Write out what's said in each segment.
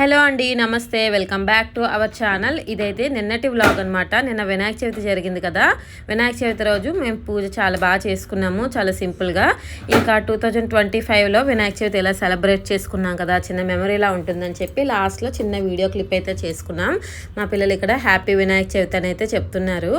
Hello అండి నమస్తే. Welcome back to our channel. ఇదైతే నిన్నటి వ్లాగ్ అనమాట నిన్న వినాయక చవితి జరిగింది కదా. వినాయక చవితి రోజు మేము పూజ చాలా బాగా చేసుకున్నాము చాలా సింపుల్గా ఇంకా టూ థౌజండ్ ట్వంటీ ఫైవ్లో వినాయక చవితి ఎలా సెలబ్రేట్ చేసుకున్నాం కదా చిన్న మెమరీలా ఉంటుందని చెప్పి లాస్ట్లో చిన్న వీడియో క్లిప్ అయితే చేసుకున్నాం. మా పిల్లలు ఇక్కడ హ్యాపీ వినాయక చవితి అని అయితే చెప్తున్నారు.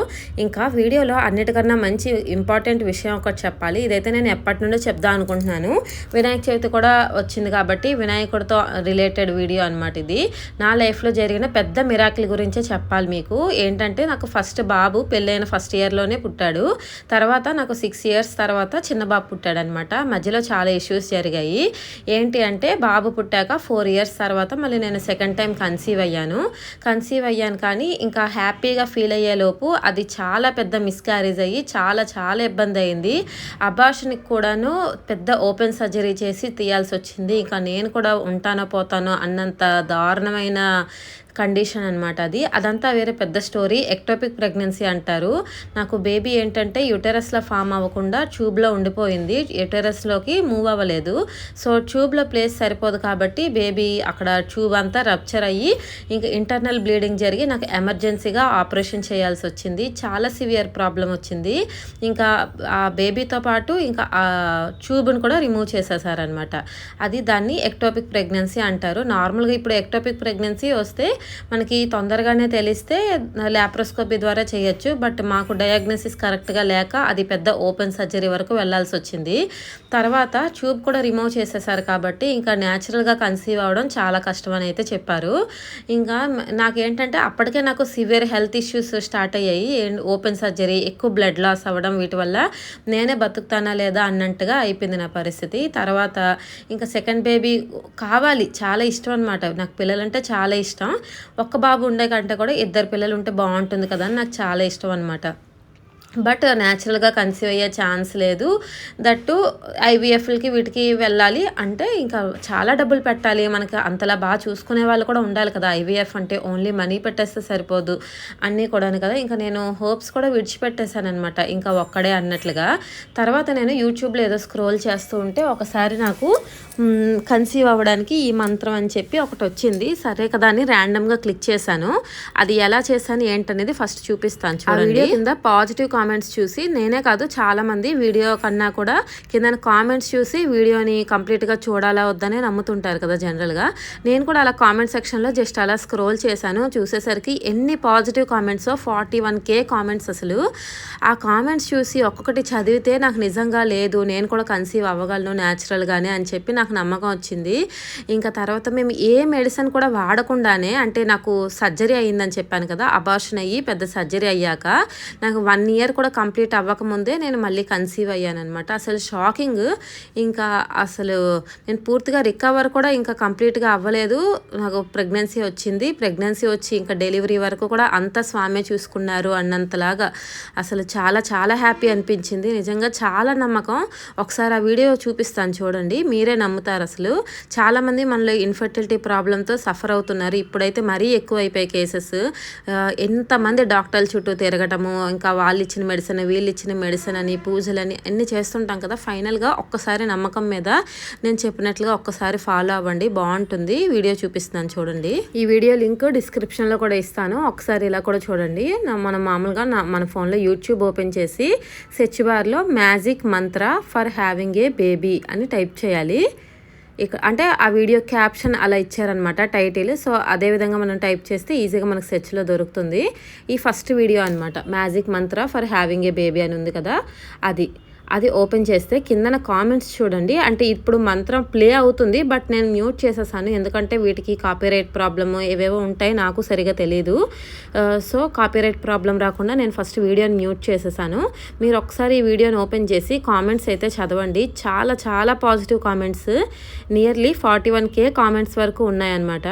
ఇంకా వీడియోలో అన్నిటికన్నా మంచి ఇంపార్టెంట్ విషయం ఒకటి చెప్పాలి. ఇదైతే నేను ఎప్పటి నుండో చెప్దాం అనుకుంటున్నాను. వినాయక చవితి కూడా వచ్చింది కాబట్టి వినాయకుడితో రిలేటెడ్ వీడియో అనమాట ఇది. నా లైఫ్లో జరిగిన పెద్ద మిరాకిల్ గురించే చెప్పాలి మీకు. ఏంటంటే నాకు ఫస్ట్ బాబు పెళ్ళైన ఫస్ట్ ఇయర్లోనే పుట్టాడు. తర్వాత నాకు సిక్స్ ఇయర్స్ తర్వాత చిన్న బాబు పుట్టాడు అనమాట మధ్యలో చాలా ఇష్యూస్ జరిగాయి. ఏంటి అంటే బాబు పుట్టాక ఫోర్ ఇయర్స్ తర్వాత మళ్ళీ నేను సెకండ్ టైం కన్సీవ్ అయ్యాను. కన్సీవ్ అయ్యాను కానీ ఇంకా హ్యాపీగా ఫీల్ అయ్యేలోపు అది చాలా పెద్ద మిస్క్యారేజ్ అయ్యి చాలా చాలా ఇబ్బంది అయింది. అబార్షన్కి కూడాను పెద్ద ఓపెన్ సర్జరీ చేసి తీయాల్సి వచ్చింది. ఇంకా నేను కూడా ఉంటానో పోతానో అన్నంత దారుణమైన కండిషన్ అనమాట అది. అదంతా వేరే పెద్ద స్టోరీ. ఎక్టోపిక్ ప్రెగ్నెన్సీ అంటారు. నాకు బేబీ ఏంటంటే యుటెరస్లో ఫామ్ అవ్వకుండా ట్యూబ్లో ఉండిపోయింది. యుటెరస్లోకి మూవ్ అవ్వలేదు. సో ట్యూబ్లో ప్లేస్ సరిపోదు కాబట్టి బేబీ అక్కడ ట్యూబ్ అంతా రప్చర్ అయ్యి ఇంకా ఇంటర్నల్ బ్లీడింగ్ జరిగి నాకు ఎమర్జెన్సీగా ఆపరేషన్ చేయాల్సి వచ్చింది. చాలా సివియర్ ప్రాబ్లం వచ్చింది. ఇంకా ఆ బేబీతో పాటు ఇంకా ఆ ట్యూబ్ను కూడా రిమూవ్ చేసేసారనమాట అది దాన్ని ఎక్టోపిక్ ప్రెగ్నెన్సీ అంటారు. నార్మల్గా ఇప్పుడు ఎక్టోపిక్ ప్రెగ్నెన్సీ వస్తే మనకి తొందరగానే తెలిస్తే ల్యాప్రోస్కోపీ ద్వారా చేయొచ్చు బట్ మాకు డయాగ్నోసిస్ కరెక్ట్గా లేక అది పెద్ద ఓపెన్ సర్జరీ వరకు వెళ్ళాల్సి వచ్చింది. తర్వాత ట్యూబ్ కూడా రిమూవ్ చేసేసారు కాబట్టి ఇంకా న్యాచురల్గా కన్సీవ్ అవ్వడం చాలా కష్టం అని అయితే చెప్పారు. ఇంకా నాకేంటంటే అప్పటికే నాకు సివియర్ హెల్త్ ఇష్యూస్ స్టార్ట్ అయ్యాయి. ఓపెన్ సర్జరీ ఎక్కువ బ్లడ్ లాస్ అవ్వడం వీటి వల్ల నేనే బతుకుతానా లేదా అన్నట్టుగా అయిపోయింది నా పరిస్థితి. తర్వాత ఇంకా సెకండ్ బేబీ కావాలి చాలా ఇష్టం అనమాట నాకు పిల్లలంటే చాలా ఇష్టం. ఒక్క బాబు ఉండే కంటే కూడా ఇద్దరు పిల్లలు ఉంటే బాగుంటుంది కదా అని నాకు చాలా ఇష్టం అనమాట బట్ న్యాచురల్గా కన్సీవ్ అయ్యే ఛాన్స్ లేదు. దట్టు ఐవీఎఫ్లకి వీటికి వెళ్ళాలి. అంటే ఇంకా చాలా డబ్బులు పెట్టాలి. మనకి అంతలా బాగా చూసుకునే వాళ్ళు కూడా ఉండాలి కదా. ఐవీఎఫ్ అంటే ఓన్లీ మనీ పెట్టేస్తే సరిపోదు అన్నీ కూడా కదా. ఇంకా నేను హోప్స్ కూడా విడిచిపెట్టేశాను అనమాట ఇంకా ఒక్కడే అన్నట్లుగా. తర్వాత నేను యూట్యూబ్లో ఏదో స్క్రోల్ చేస్తూ ఉంటే ఒకసారి నాకు కన్సీవ్ అవ్వడానికి ఈ మంత్రం అని చెప్పి ఒకటి వచ్చింది. సరే కదా అని ర్యాండమ్గా క్లిక్ చేశాను. అది ఎలా చేశాను ఏంటనేది ఫస్ట్ చూపిస్తాను చూడండి. కింద పాజిటివ్ కామెంట్స్ చూసి నేనే కాదు చాలామంది వీడియో కన్నా కూడా కింద కామెంట్స్ చూసి వీడియోని కంప్లీట్గా చూడాలా వద్దనే నమ్ముతుంటారు కదా జనరల్గా నేను కూడా అలా కామెంట్ సెక్షన్లో జస్ట్ అలా స్క్రోల్ చేశాను. చూసేసరికి ఎన్ని positive comments forty one K comments అసలు. ఆ కామెంట్స్ చూసి ఒక్కొక్కటి చదివితే నాకు నిజంగా లేదు నేను కూడా కన్సీవ్ అవ్వగలను న్యాచురల్గానే అని చెప్పి నాకు నమ్మకం వచ్చింది. ఇంకా తర్వాత మేము ఏ మెడిసిన్ కూడా వాడకుండానే అంటే నాకు సర్జరీ అయ్యిందని చెప్పాను కదా అబార్షన్ అయ్యి పెద్ద సర్జరీ అయ్యాక నాకు వన్ ఇయర్ కూడా కంప్లీట్ అవ్వకముందే నేను మళ్ళీ కన్సీవ్ అయ్యాను అనమాట అసలు షాకింగ్ ఇంకా అసలు నేను పూర్తిగా రికవర్ కూడా ఇంకా కంప్లీట్గా అవ్వలేదు. నాకు ప్రెగ్నెన్సీ వచ్చింది. ప్రెగ్నెన్సీ వచ్చి ఇంకా డెలివరీ వరకు కూడా అంత స్వామే చూసుకున్నారు అన్నంతలాగా. అసలు చాలా చాలా హ్యాపీ అనిపించింది. నిజంగా చాలా నమ్మకం. ఒకసారి ఆ వీడియో చూపిస్తాను చూడండి. మీరే నమ్ముతారు అసలు. చాలామంది మనలో ఇన్ఫర్టిలిటీ ప్రాబ్లంతో సఫర్ అవుతున్నారు. ఇప్పుడైతే మరీ ఎక్కువ అయిపోయే కేసెస్ ఎంతమంది డాక్టర్ల చుట్టూ తిరగటము ఇంకా వాళ్ళు ఇచ్చిన మెడిసిన్ వీళ్ళు ఇచ్చిన మెడిసిన్ అని పూజలని అన్నీ చేస్తుంటాం కదా. ఫైనల్గా ఒక్కసారి నమ్మకం మీద నేను చెప్పినట్లుగా ఒక్కసారి ఫాలో అవ్వండి. బాగుంటుంది. వీడియో చూపిస్తున్నాను చూడండి. ఈ వీడియో లింక్ డిస్క్రిప్షన్లో కూడా ఇస్తాను. ఒకసారి ఇలా కూడా చూడండి. మనం మామూలుగా మన ఫోన్లో యూట్యూబ్ ఓపెన్ చేసి సెర్చ్ బార్లో magic mantra for having a baby అని టైప్ చేయాలి. ఇక అంటే ఆ వీడియో క్యాప్షన్ అలా ఇచ్చారనమాట టైటిల్. సో అదే విధంగా మనం టైప్ చేస్తే ఈజీగా మనకు సెర్చ్లో దొరుకుతుంది. ఈ ఫస్ట్ వీడియో అనమాట magic mantra for having a baby అని ఉంది కదా అది. అది ఓపెన్ చేస్తే కిందన కామెంట్స్ చూడండి. అంటే ఇప్పుడు మంత్రం ప్లే అవుతుంది బట్ నేను మ్యూట్ చేసేసాను. ఎందుకంటే వీటికి కాపీరైట్ ప్రాబ్లమ్ ఏవేవో ఉంటాయి నాకు సరిగా తెలియదు సో కాపీరైట్ ప్రాబ్లం రాకుండా నేను ఫస్ట్ వీడియోని మ్యూట్ చేసేసాను. మీరు ఒకసారి ఈ వీడియోని ఓపెన్ చేసి కామెంట్స్ అయితే చదవండి. చాలా చాలా positive comments. Nearly forty one K comments వరకు ఉన్నాయన్నమాట.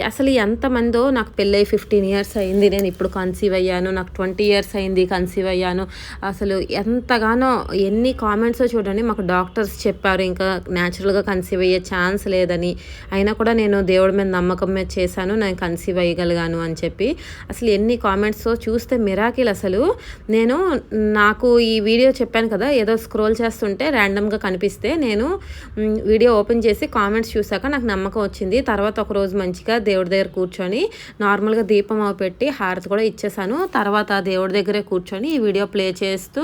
అసలు ఎంతమందో నాకు పెళ్ళై ఫిఫ్టీన్ ఇయర్స్ అయింది. నేను ఇప్పుడు కన్సీవ్ అయ్యాను. నాకు ట్వంటీ ఇయర్స్ అయింది కన్సీవ్ అయ్యాను. అసలు ఎంతగానో ఎన్ని కామెంట్స్ చూడండి మాకు డాక్టర్స్ చెప్పారు ఇంకా న్యాచురల్గా కన్సీవ్ అయ్యే ఛాన్స్ లేదని. అయినా కూడా నేను దేవుడి మీద నమ్మకం మీద చేశాను నేను కన్సీవ్ అయ్యగలిగాను అని చెప్పి. అసలు ఎన్ని కామెంట్స్ చూస్తే మిరాకిల్ అసలు. నేను నాకు ఈ వీడియో చెప్పాను కదా ఏదో స్క్రోల్ చేస్తుంటే ర్యాండమ్గా కనిపిస్తే నేను వీడియో ఓపెన్ చేసి కామెంట్స్ చూసాక నాకు నమ్మకం వచ్చింది. తర్వాత ఒక రోజు మంచిగా దేవుడి దగ్గర కూర్చొని నార్మల్గా దీపం అవి పెట్టి హారతి కూడా ఇచ్చేసాను. తర్వాత దేవుడి దగ్గరే కూర్చొని ఈ వీడియో ప్లే చేస్తూ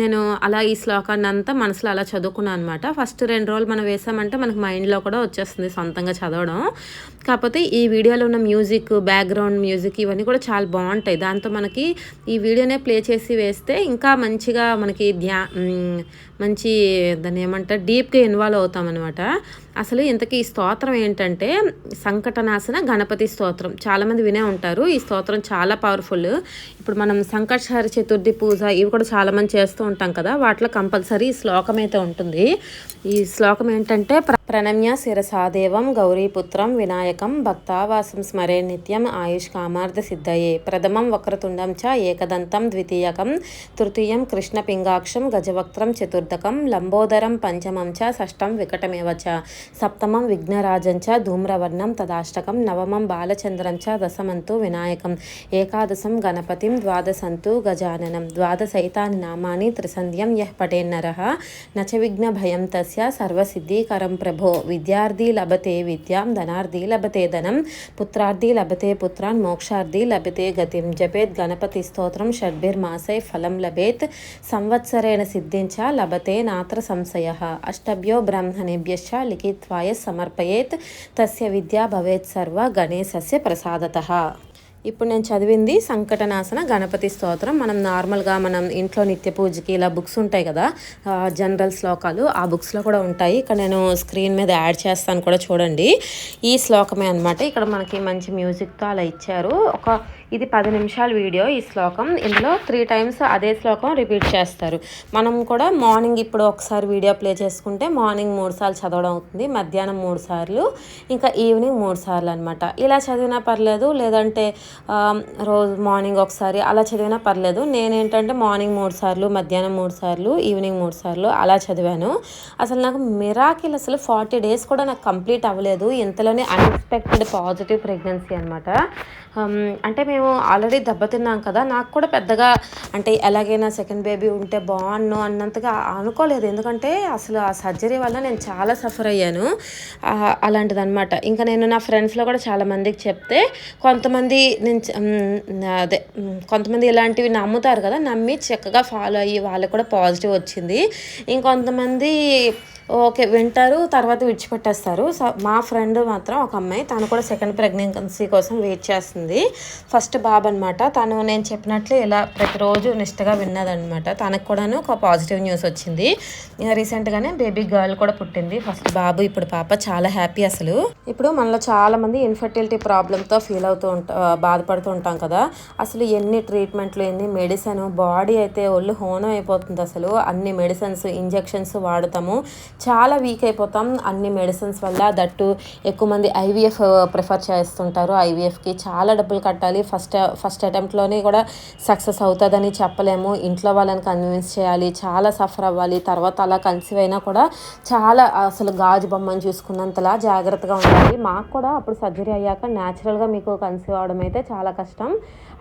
నేను అలా ఈ శ్లోకాన్ని అంతా మనసులో అలా చదువుకున్నాను అనమాట ఫస్ట్ రెండు రోజులు మనం వేసామంటే మనకు మైండ్లో కూడా వచ్చేస్తుంది సొంతంగా చదవడం. కాకపోతే ఈ వీడియోలో ఉన్న మ్యూజిక్ బ్యాక్గ్రౌండ్ మ్యూజిక్ ఇవన్నీ కూడా చాలా బాగుంటాయి. దాంతో మనకి ఈ వీడియోనే ప్లే చేసి వేస్తే ఇంకా మంచిగా మనకి ధ్యా మంచి దాన్ని ఏమంటారు డీప్గా ఇన్వాల్వ్ అవుతామన్నమాట. అసలు ఇంతకీ ఈ స్తోత్రం ఏంటంటే సంకటనాశన గణపతి స్తోత్రం. చాలామంది వినే ఉంటారు ఈ స్తోత్రం చాలా పవర్ఫుల్ ఇప్పుడు మనం సంకటహర చతుర్థి పూజ ఇవి కూడా చాలామంది చేస్తూ ఉంటాం కదా వాటిలో కంపల్సరీ ఈ శ్లోకం అయితే ఉంటుంది. ఈ శ్లోకం ఏంటంటే ప్రణమ్య శిరసాదేవం గౌరీపుత్రం వినాయకం భక్తావాసం స్మరే నిత్యం ఆయుష్ కామార్థ సిద్ధయే. ప్రథమం వక్రతుండం చ ఏకదంతం ద్వితీయకం తృతీయం కృష్ణ పింగాక్షం గజవక్త్రం చతుర్థకం లంబోదరం పంచమం చ షష్టం వికటమేవ చ సప్తమం విఘ్నరాజం చ ధూమ్రవర్ణం తదాష్టకం నవమం బాలచంద్రం చ దశమంతు వినాయకం ఏకాదశం గణపతిం ద్వాదశంతు గజాననం ద్వాదశైతాని నామాని త్రిసంధ్యం యః పటేన్నరః నచ విఘ్న భయం తస్య సర్వసిద్ధీకరం ప్రభు విద్యార్థి లభతే విద్యాం ధనార్థి లభతే ధనం పుత్రార్థి లభతే పుత్రాన్ మోక్షార్థి లభతే గతిం జపేత్ గణపతి స్తోత్రం షడ్భిర్మాసై ఫలం లభేత్ సంవత్సరేణ సిద్ధించ లభతే నాత్ర సంశయ అష్టభ్యో బ్రాహ్మణేభ్యశ్చ లిఖిత్వాయ సమర్పయేత్ తస్య విద్యా భవేత్ సర్వ గణేశస్య ప్రసాదత ఇప్పుడు నేను చదివింది సంకటనాశన గణపతి స్తోత్రం. మనం నార్మల్గా మనం ఇంట్లో నిత్య పూజకి ఇలా బుక్స్ ఉంటాయి కదా జనరల్ శ్లోకాలు ఆ బుక్స్లో కూడా ఉంటాయి. ఇక్కడ నేను స్క్రీన్ మీద యాడ్ చేస్తాను కూడా చూడండి. ఈ శ్లోకమే అనమాట ఇక్కడ మనకి మంచి మ్యూజిక్తో అలా ఇచ్చారు. ఒక ఇది పది నిమిషాల వీడియో ఈ శ్లోకం. ఇందులో త్రీ టైమ్స్ అదే శ్లోకం రిపీట్ చేస్తారు. మనం కూడా మార్నింగ్ ఇప్పుడు ఒకసారి వీడియో ప్లే చేసుకుంటే మార్నింగ్ మూడు సార్లు చదవడం అవుతుంది మధ్యాహ్నం మూడు సార్లు ఇంకా ఈవినింగ్ మూడు సార్లు అనమాట ఇలా చదివినా పర్లేదు లేదంటే రోజు మార్నింగ్ ఒకసారి అలా చదివినా పర్లేదు. నేనేంటంటే మార్నింగ్ మూడు సార్లు మధ్యాహ్నం మూడు సార్లు ఈవినింగ్ మూడు సార్లు అలా చదివాను. అసలు నాకు మిరాకిల్ అసలు ఫార్టీ డేస్ కూడా నాకు కంప్లీట్ అవ్వలేదు. ఇంతలోనే అన్ఎక్స్పెక్టెడ్ పాజిటివ్ ప్రెగ్నెన్సీ అనమాట అంటే మేము ఆల్రెడీ దెబ్బతిన్నాం కదా నాకు కూడా పెద్దగా అంటే ఎలాగైనా సెకండ్ బేబీ ఉంటే బాగున్ను అన్నంతగా అనుకోలేదు. ఎందుకంటే అసలు ఆ సర్జరీ వల్ల నేను చాలా సఫర్ అయ్యాను. ఆ, అలాంటిదన్నమాట. ఇంకా నేను నా ఫ్రెండ్స్లో కూడా చాలామందికి చెప్తే కొంతమంది నేను అదే కొంతమంది ఇలాంటివి నమ్ముతారు కదా నమ్మి చక్కగా ఫాలో అయ్యి వాళ్ళకి కూడా పాజిటివ్ వచ్చింది. ఇంకొంతమంది ఓకే వింటారు తర్వాత విడిచిపెట్టేస్తారు. సో మా ఫ్రెండ్ మాత్రం ఒక అమ్మాయి తను కూడా సెకండ్ ప్రెగ్నెన్సీ కోసం వెయిట్ చేస్తుంది. ఫస్ట్ బాబు అనమాట తను నేను చెప్పినట్లు ఇలా ప్రతిరోజు నిష్టగా విన్నదనమాట తనకు కూడాను ఒక పాజిటివ్ న్యూస్ వచ్చింది. రీసెంట్గానే బేబీ గర్ల్ కూడా పుట్టింది. ఫస్ట్ బాబు ఇప్పుడు పాప చాలా హ్యాపీ అసలు. ఇప్పుడు మనలో చాలా మంది ఇన్ఫర్టిలిటీ ప్రాబ్లంతో ఫీల్ అవుతూ ఉంటా బాధపడుతూ ఉంటాం కదా. అసలు ఎన్ని ట్రీట్మెంట్లు ఎన్ని మెడిసిన్ బాడీ అయితే ఒళ్ళు హోనం అయిపోతుంది అసలు. అన్ని మెడిసిన్స్ ఇంజెక్షన్స్ వాడతాము. చాలా వీక్ అయిపోతాం. అన్ని మెడిసిన్స్ వల్ల దట్టు ఎక్కువ మంది ఐవీఎఫ్ ప్రిఫర్ uh, చేస్తుంటారు. ఐవీఎఫ్కి చాలా డబ్బులు కట్టాలి. ఫస్ట్ ఫస్ట్ అటెంప్ట్లోనే కూడా సక్సెస్ అవుతుందని చెప్పలేము. ఇంట్లో వాళ్ళని కన్విన్స్ చేయాలి. చాలా సఫర్ అవ్వాలి. తర్వాత అలా కన్సీవ్ అయినా కూడా చాలా అసలు గాజు బొమ్మను చూసుకున్నంతలా జాగ్రత్తగా ఉండాలి. మాకు కూడా అప్పుడు సర్జరీ అయ్యాక న్యాచురల్గా మీకు కన్సీవ్ అవడం అయితే చాలా కష్టం.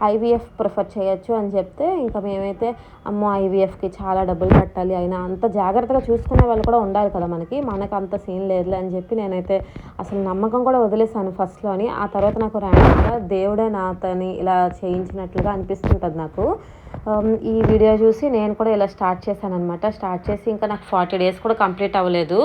ఐవీఎఫ్ ప్రిఫర్ చేయొచ్చు అని చెప్తే ఇంకా మేమైతే అమ్మో ఐవీఎఫ్కి చాలా డబ్బులు కట్టాలి. అయినా అంత జాగ్రత్తగా చూసుకునే వాళ్ళు కూడా ఉండాలి కదా మనకి. మనకు అంత సీన్ లేదులే అని చెప్పి నేనైతే అసలు నమ్మకం కూడా వదిలేసాను ఫస్ట్లోని ఆ తర్వాత నాకు ర్యాండమ్గా దేవుడే నాతని ఇలా చేయించినట్లుగా అనిపిస్తుంటుంది నాకు. Um, ఈ వీడియో చూసి నేను కూడా ఇలా స్టార్ట్ చేశాను అనమాట స్టార్ట్ చేసి ఇంకా నాకు ఫార్టీ డేస్ కూడా కంప్లీట్ అవ్వలేదు.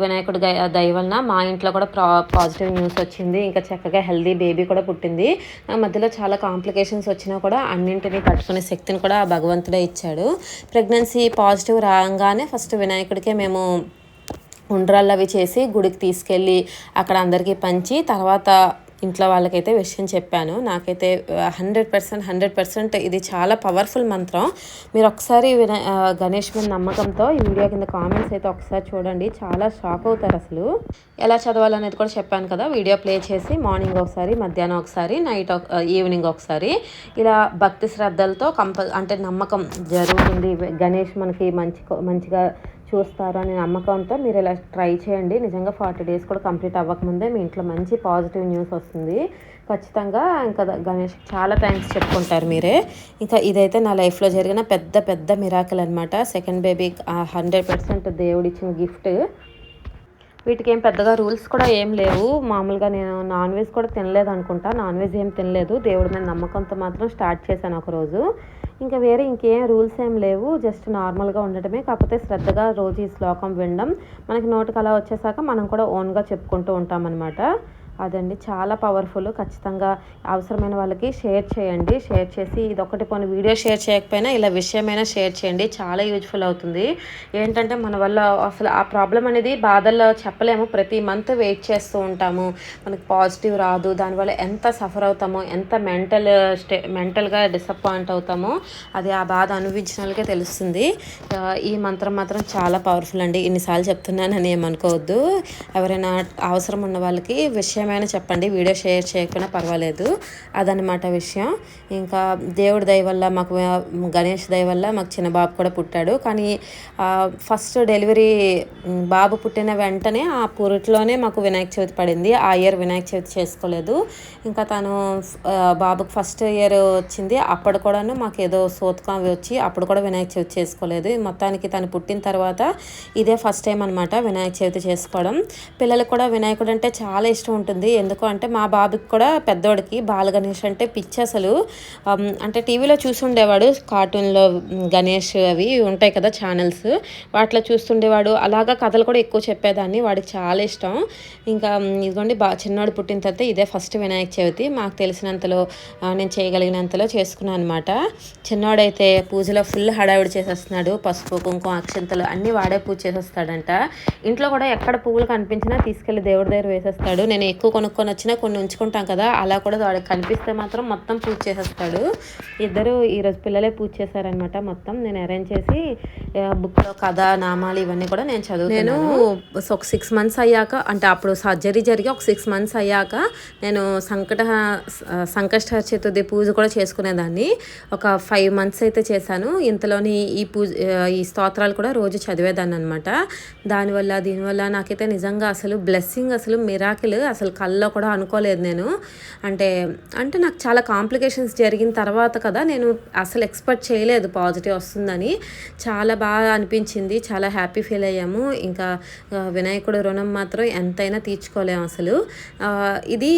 వినాయకుడు దయ వలన మా ఇంట్లో కూడా ప్రా పాజిటివ్ న్యూస్ వచ్చింది. ఇంకా చక్కగా హెల్దీ బేబీ కూడా పుట్టింది. నా మధ్యలో చాలా కాంప్లికేషన్స్ వచ్చినా కూడా అన్నింటినీ తట్టుకునే శక్తిని కూడా ఆ భగవంతుడే ఇచ్చాడు. ప్రెగ్నెన్సీ పాజిటివ్ రాగానే ఫస్ట్ వినాయకుడికే మేము ఉండ్రాళ్ళు అవి చేసి గుడికి తీసుకెళ్ళి అక్కడ అందరికీ పంచి తర్వాత ఇంట్లో వాళ్ళకైతే విషయం చెప్పాను. నాకైతే హండ్రెడ్ పర్సెంట్ హండ్రెడ్ పర్సెంట్ ఇది చాలా పవర్ఫుల్ మంత్రం. మీరు ఒకసారి విన గణేష్ మీద నమ్మకంతో ఈ వీడియో కింద కామెంట్స్ అయితే ఒకసారి చూడండి. చాలా షాక్ అవుతారు అసలు. ఎలా చదవాలనేది కూడా చెప్పాను కదా. వీడియో ప్లే చేసి మార్నింగ్ ఒకసారి మధ్యాహ్నం ఒకసారి నైట్ ఈవినింగ్ ఒకసారి. ఇలా భక్తి శ్రద్ధలతో కంప అంటే నమ్మకం జరుగుతుంది. గణేష్ మనకి మంచి మంచిగా చూస్తారు అనే నమ్మకంతో మీరు ఇలా ట్రై చేయండి. నిజంగా ఫార్టీ డేస్ కూడా కంప్లీట్ అవ్వకముందే మీ ఇంట్లో మంచి పాజిటివ్ న్యూస్ వస్తుంది. ఖచ్చితంగా ఇంకా గణేష్ చాలా థ్యాంక్స్ చెప్పుకుంటారు మీరే. ఇంకా ఇదైతే నా లైఫ్లో జరిగిన పెద్ద పెద్ద మిరాకల్ అనమాట సెకండ్ బేబీ హండ్రెడ్ పర్సెంట్ దేవుడిచ్చిన గిఫ్ట్. వీటికి ఏం పెద్దగా రూల్స్ కూడా ఏం లేవు. మామూలుగా నేను నాన్ వెజ్ కూడా తినలేదు అనుకుంటా. నాన్ వెజ్ ఏం తినలేదు. దేవుడి మీద నమ్మకంతో మాత్రం స్టార్ట్ చేశాను ఒకరోజు. ఇంకా వేరే ఇంకేం రూల్స్ ఏం లేవు. జస్ట్ నార్మల్గా ఉండటమే. కాకపోతే శ్రద్ధగా రోజు ఈ శ్లోకం వినడం మనకి నోటికి అలా వచ్చేసాక మనం కూడా ఓన్గా చెప్పుకుంటూ ఉంటాం అనమాట అదండి. చాలా పవర్ఫుల్. ఖచ్చితంగా అవసరమైన వాళ్ళకి షేర్ చేయండి. షేర్ చేసి ఇది ఒకటి కొన్ని వీడియో షేర్ చేయకపోయినా ఇలా విషయమైనా షేర్ చేయండి. చాలా యూజ్ఫుల్ అవుతుంది. ఏంటంటే మన వల్ల అసలు ఆ ప్రాబ్లం అనేది బాధల్లో చెప్పలేము. ప్రతి మంత్ వెయిట్ చేస్తూ ఉంటాము. మనకి పాజిటివ్ రాదు. దానివల్ల ఎంత సఫర్ అవుతామో ఎంత మెంటల్ స్టే మెంటల్గా డిసప్పాయింట్ అవుతామో అది ఆ బాధ అనుభవించిన వాళ్ళకే తెలుస్తుంది. ఈ మంత్రం మాత్రం చాలా పవర్ఫుల్ అండి. ఇన్నిసార్లు చెప్తున్నానని ఏమనుకోవద్దు. ఎవరైనా అవసరం ఉన్న వాళ్ళకి విషయం విషయమైనా చెప్పండి వీడియో షేర్ చేయకపోయినా పర్వాలేదు. అదనమాట విషయం. ఇంకా దేవుడి దయ వల్ల మాకు గణేష్ దయ వల్ల మాకు చిన్న బాబు కూడా పుట్టాడు. కానీ ఫస్ట్ డెలివరీ బాబు పుట్టిన వెంటనే ఆ పురిట్లోనే మాకు వినాయక చవితి పడింది. ఆ ఇయర్ వినాయక చవితి చేసుకోలేదు. ఇంకా తను బాబుకు ఫస్ట్ ఇయర్ వచ్చింది. అప్పుడు కూడాను మాకు ఏదో సోతకం వచ్చి అప్పుడు కూడా వినాయక చవితి చేసుకోలేదు. మొత్తానికి తను పుట్టిన తర్వాత ఇదే ఫస్ట్ టైం అనమాట వినాయక చవితి చేసుకోవడం. పిల్లలకు కూడా వినాయకుడు అంటే చాలా ఇష్టం ఉంటుంది. ఎందుకు అంటే మా బాబుకి కూడా పెద్దోడికి బాల గణేష్ అంటే పిచ్చి అసలు. అంటే టీవీలో చూసుండేవాడు కార్టూన్లో గణేష్ అవి ఉంటాయి కదా ఛానల్స్. వాటిలో చూస్తుండేవాడు. అలాగా కథలు కూడా ఎక్కువ చెప్పేదాన్ని. వాడికి చాలా ఇష్టం. ఇంకా ఇదిగోండి బా చిన్నోడు పుట్టిన తర్వాత ఇదే ఫస్ట్ వినాయక చవితి. మాకు తెలిసినంతలో నేను చేయగలిగినంతలో చేసుకున్నాను అనమాట చిన్నోడైతే పూజలో ఫుల్ హడావిడి చేసేస్తున్నాడు. పసుపు కుంకుమ అక్షంతలు అన్నీ వాడే పూజ చేసేస్తాడంట. ఇంట్లో కూడా ఎక్కడ పువ్వులు కనిపించినా తీసుకెళ్ళి దేవుడి దగ్గర వేసేస్తాడు. నేను ఎక్కువ కొనుక్కొని వచ్చినా కొన్ని ఉంచుకుంటాం కదా అలా కూడా వాడికి కనిపిస్తే మాత్రం మొత్తం పూజ చేసేస్తాడు. ఇద్దరు ఈరోజు పిల్లలే పూజ చేశారనమాట మొత్తం. నేను అరేంజ్ చేసి బుక్లో కథ నామాలు ఇవన్నీ కూడా నేను చదువు నేను ఒక సిక్స్ మంత్స్ అయ్యాక అంటే అప్పుడు సర్జరీ జరిగి ఒక సిక్స్ మంత్స్ అయ్యాక నేను సంకట సంకష్ట చతుర్థి పూజ కూడా చేసుకునేదాన్ని. ఒక ఫైవ్ మంత్స్ అయితే చేశాను. ఇంతలోని ఈ పూజ ఈ స్తోత్రాలు కూడా రోజు చదివేదాన్ని అనమాట దానివల్ల దీనివల్ల నాకైతే నిజంగా అసలు బ్లెస్సింగ్ అసలు మిరాకిల్ అసలు కల్లో కూడా అనుకోలేదు నేను. అంటే అంటే నాకు చాలా కాంప్లికేషన్స్ జరిగిన తర్వాత కదా నేను అసలు ఎక్స్పెక్ట్ చేయలేదు పాజిటివ్ వస్తుందని. చాలా బాగా అనిపించింది చాలా హ్యాపీ ఫీల్ అయ్యాము. ఇంకా వినాయకుడు రుణం మాత్రం ఎంతైనా తీర్చుకోలేము అసలు. ఇది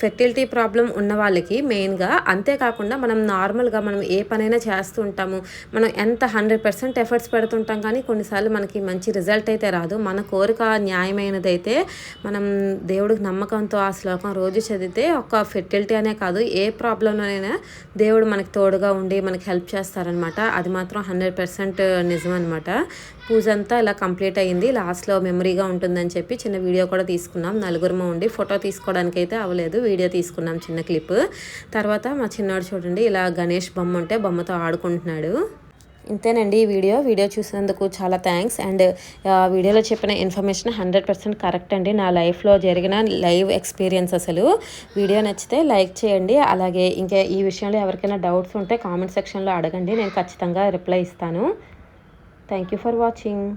ఫెర్టిలిటీ ప్రాబ్లం ఉన్న వాళ్ళకి మెయిన్గా. అంతేకాకుండా మనం నార్మల్గా మనం ఏ పనైనా చేస్తూ ఉంటాము. మనం ఎంత హండ్రెడ్ పర్సెంట్ ఎఫర్ట్స్ పెడుతుంటాం కానీ కొన్నిసార్లు మనకి మంచి రిజల్ట్ అయితే రాదు. మన కోరిక న్యాయమైనదైతే మనం దేవుడికి నమ్మకంతో ఆ శ్లోకం రోజు చదివితే ఒక ఫెర్టిలిటీ అనే కాదు ఏ ప్రాబ్లంలోనైనా దేవుడు మనకి తోడుగా ఉండి మనకి హెల్ప్ చేస్తారనమాట. అది మాత్రం హండ్రెడ్ పర్సెంట్ నిజం అనమాట పూజ అంతా ఇలా కంప్లీట్ అయ్యింది. లాస్ట్లో మెమరీగా ఉంటుందని చెప్పి చిన్న వీడియో కూడా తీసుకున్నాం. నలుగురము ఉండి ఫోటో తీసుకోవడానికి అయితే అవ్వలేదు. వీడియో తీసుకున్నాం చిన్న క్లిప్ తర్వాత మా చిన్నవాడు చూడండి ఇలా గణేష్ బొమ్మ ఉంటే బొమ్మతో ఆడుకుంటున్నాడు. ఇంతేనండి ఈ వీడియో. వీడియో చూసినందుకు చాలా థ్యాంక్స్. అండ్ వీడియోలో చెప్పిన ఇన్ఫర్మేషన్ హండ్రెడ్ పర్సెంట్ కరెక్ట్ అండి. నా లైఫ్లో జరిగిన లైవ్ ఎక్స్పీరియన్స్ అసలు. వీడియో నచ్చితే లైక్ చేయండి. అలాగే ఇంకా ఈ విషయంలో ఎవరికైనా డౌట్స్ ఉంటే కామెంట్ సెక్షన్లో అడగండి. నేను ఖచ్చితంగా రిప్లై ఇస్తాను. Thank you for watching.